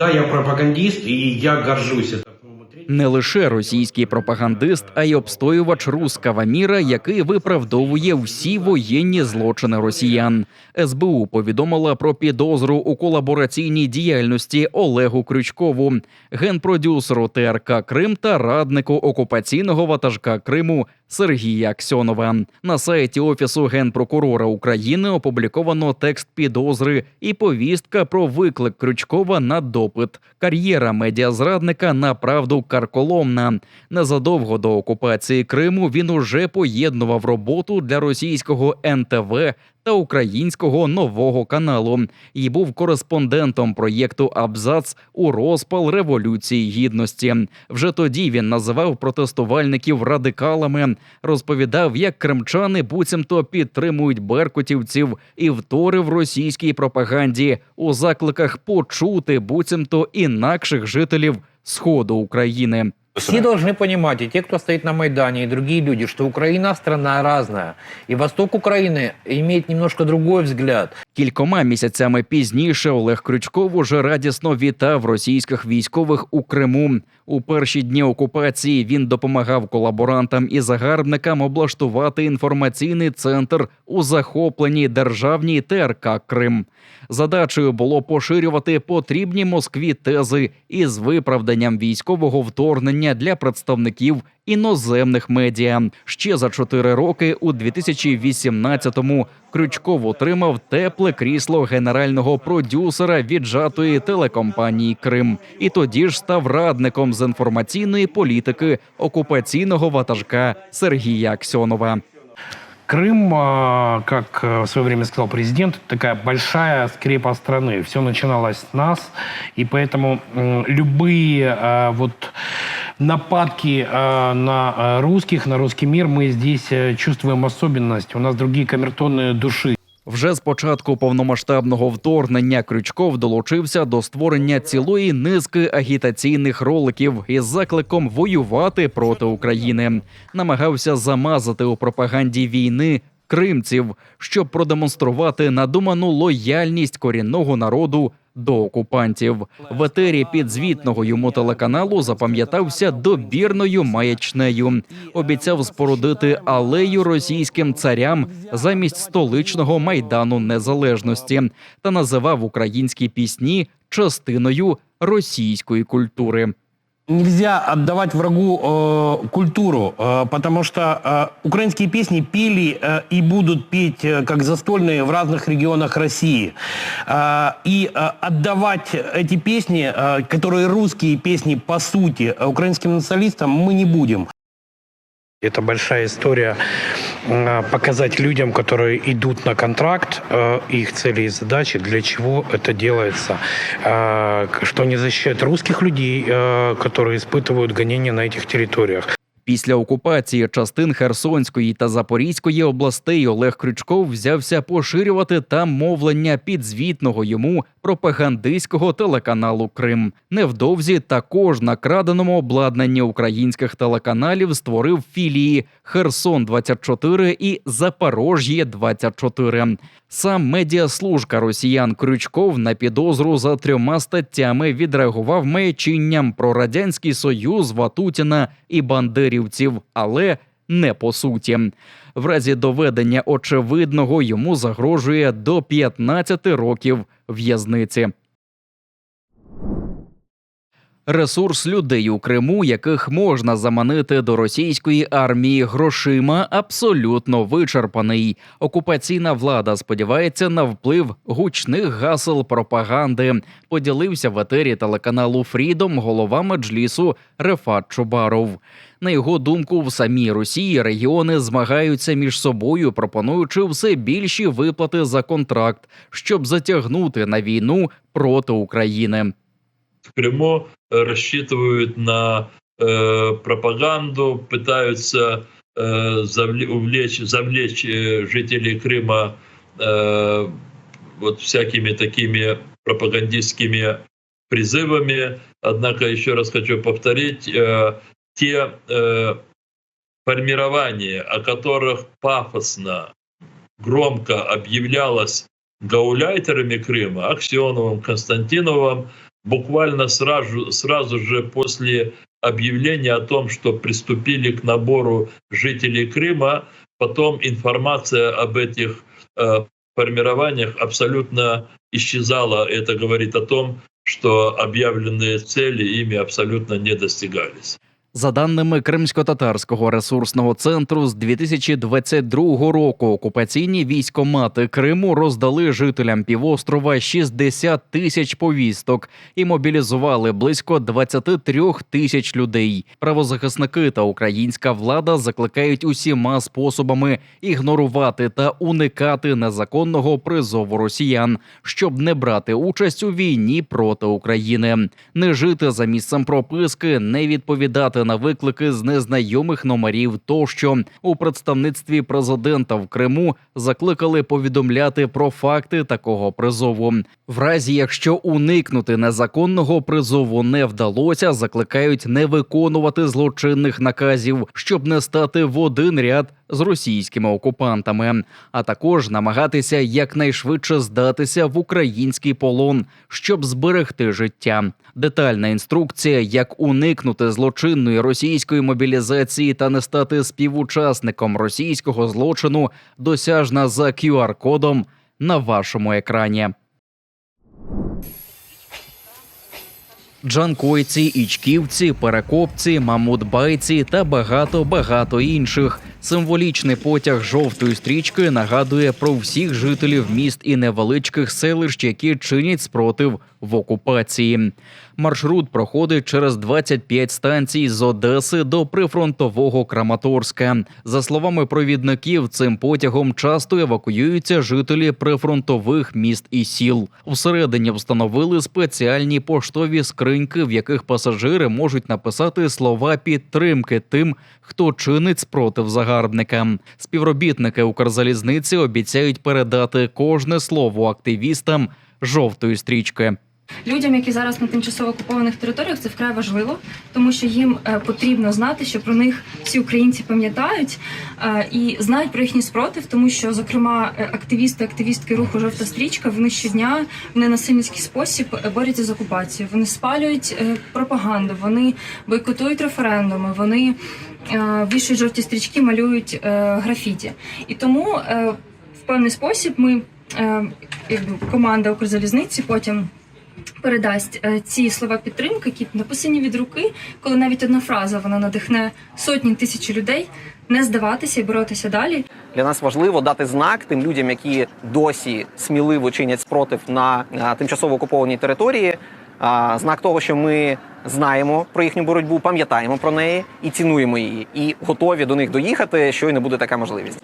Да, я пропагандист, и я горжусь. Не лише російський пропагандист, а й обстоювач рускава міра, який виправдовує всі воєнні злочини росіян. СБУ повідомила про підозру у колабораційній діяльності Олегу Крючкову, генпродюсеру ТРК Крим та раднику окупаційного ватажка Криму Сергія Аксьонова. На сайті офісу генпрокурора України опубліковано текст підозри і повістка про виклик Крючкова на допит. Кар'єра медіазрадника направду карколомна. Незадовго до окупації Криму він уже поєднував роботу для російського НТВ та українського нового каналу і був кореспондентом проєкту Абзац у розпал революції гідності. Вже тоді він називав протестувальників радикалами, розповідав, як кримчани буцімто підтримують беркутівців і вторив російській пропаганді у закликах почути буцімто інакших жителів сходу України. Все должны понимать, и те, кто стоит на Майдане, и другие люди, что Украина страна разная. И восток Украины имеет немножко другой взгляд. Кількома місяцями пізніше Олег Крючков уже радісно вітав російських військових у Криму. У перші дні окупації він допомагав колаборантам і загарбникам облаштувати інформаційний центр у захопленій державній ТРК Крим. Задачею було поширювати потрібні Москві тези із виправданням військового вторгнення для представників іноземних медіа. Ще за чотири роки, у 2018-му, Крючков отримав тепле крісло генерального продюсера віджатої телекомпанії Крим, і тоді ж став радником з інформаційної політики окупаційного ватажка Сергія Аксьонова. Крым, а, как э, в свое время сказал президент, такая большая скрепа страны. Все начиналось с нас, и поэтому м, любые а, вот нападки а, на а, русских, на русский мир, мы здесь э, чувствуем особенность. У нас другие камертонные души. Вже з початку повномасштабного вторгнення Крючков долучився до створення цілої низки агітаційних роликів із закликом воювати проти України. Намагався замазати у пропаганді війни кримців, щоб продемонструвати надуману лояльність корінного народу до окупантів. В етері підзвітного йому телеканалу запам'ятався добірною маячнею. Обіцяв спорудити алею російським царям замість столичного майдану незалежності та називав українські пісні частиною російської культури. Нельзя отдавать врагу э, культуру, э, потому что э, украинские песни пели э, и будут петь э, как застольные в разных регионах России. Э, и э, отдавать эти песни, э, которые русские песни по сути, э, украинским националистам мы не будем. Это большая история показать людям, которые идут на контракт, э, их цели и задачи, для чего это делается, э, что они защищают русских людей, э, которые испытывают гонения на этих территориях. Після окупації частин Херсонської та Запорізької областей Олег Крючков взявся поширювати там мовлення підзвітного йому пропагандистського телеканалу Крим. Невдовзі також на краденому обладнанні українських телеканалів створив філії Херсон 24 і Запорож'є 24 Сам медіаслужка росіян Крючков на підозру за трьома статтями відреагував маячинням про радянський союз Ватутіна і бандерівців, але не по суті. В разі доведення очевидного йому загрожує до 15 років в'язниці. Ресурс людей у Криму, яких можна заманити до російської армії грошима, абсолютно вичерпаний. Окупаційна влада сподівається на вплив гучних гасел пропаганди. Поділився в етері телеканалу Фрідом голова меджлісу Рефат Чубаров. На його думку, в самій Росії регіони змагаються між собою, пропонуючи все більші виплати за контракт, щоб затягнути на війну проти України. в Крыму э, рассчитывают на э, пропаганду, пытаются э, завле- увлечь, завлечь э, жителей Крыма э, вот всякими такими пропагандистскими призывами. Однако, еще раз хочу повторить, э, те э, формирования, о которых пафосно, громко объявлялось гауляйтерами Крыма, Аксеновым, Константиновым, буквально сразу, сразу же после объявления о том, что приступили к набору жителей Крыма, потом информация об этих э, формированиях абсолютно исчезала. Это говорит о том, что объявленные цели ими абсолютно не достигались. За даними Кримсько-татарського ресурсного центру, з 2022 року окупаційні військомати Криму роздали жителям півострова 60 тисяч повісток і мобілізували близько 23 тисяч людей. Правозахисники та українська влада закликають усіма способами ігнорувати та уникати незаконного призову росіян, щоб не брати участь у війні проти України, не жити за місцем прописки, не відповідати на виклики з незнайомих номерів. Тощо у представництві президента в Криму закликали повідомляти про факти такого призову. В разі, якщо уникнути незаконного призову не вдалося, закликають не виконувати злочинних наказів, щоб не стати в один ряд з російськими окупантами, а також намагатися якнайшвидше здатися в український полон, щоб зберегти життя. Детальна інструкція, як уникнути злочинної російської мобілізації та не стати співучасником російського злочину, досяжна за QR-кодом на вашому екрані. Джанкойці, ічківці, перекопці, мамутбайці та багато багато інших. Символічний потяг жовтої стрічки нагадує про всіх жителів міст і невеличких селищ, які чинять спротив в окупації. Маршрут проходить через 25 станцій з Одеси до прифронтового Краматорська. За словами провідників, цим потягом часто евакуюються жителі прифронтових міст і сіл. Всередині встановили спеціальні поштові скриньки, в яких пасажири можуть написати слова підтримки тим, хто чинить спротив загарбникам. Співробітники Укрзалізниці обіцяють передати кожне слово активістам жовтої стрічки. Людям, які зараз на тимчасово окупованих територіях, це вкрай важливо, тому що їм е, потрібно знати, що про них всі українці пам'ятають е, і знають про їхній спротив, тому що, зокрема, е, активісти, активістки руху Жовта стрічка вони щодня в ненасильницький спосіб борються з окупацією. Вони спалюють пропаганду, вони бойкотують референдуми, вони е, вішають жовті стрічки, малюють е, графіті. І тому е, в певний спосіб ми, е, якби команда Укрзалізниці, потім передасть е, ці слова підтримки, які написані від руки, коли навіть одна фраза вона надихне сотні тисяч людей не здаватися і боротися далі. Для нас важливо дати знак тим людям, які досі сміливо чинять спротив на тимчасово окупованій території. Знак того, що ми знаємо про їхню боротьбу, пам'ятаємо про неї і цінуємо її, і готові до них доїхати, щойно буде така можливість.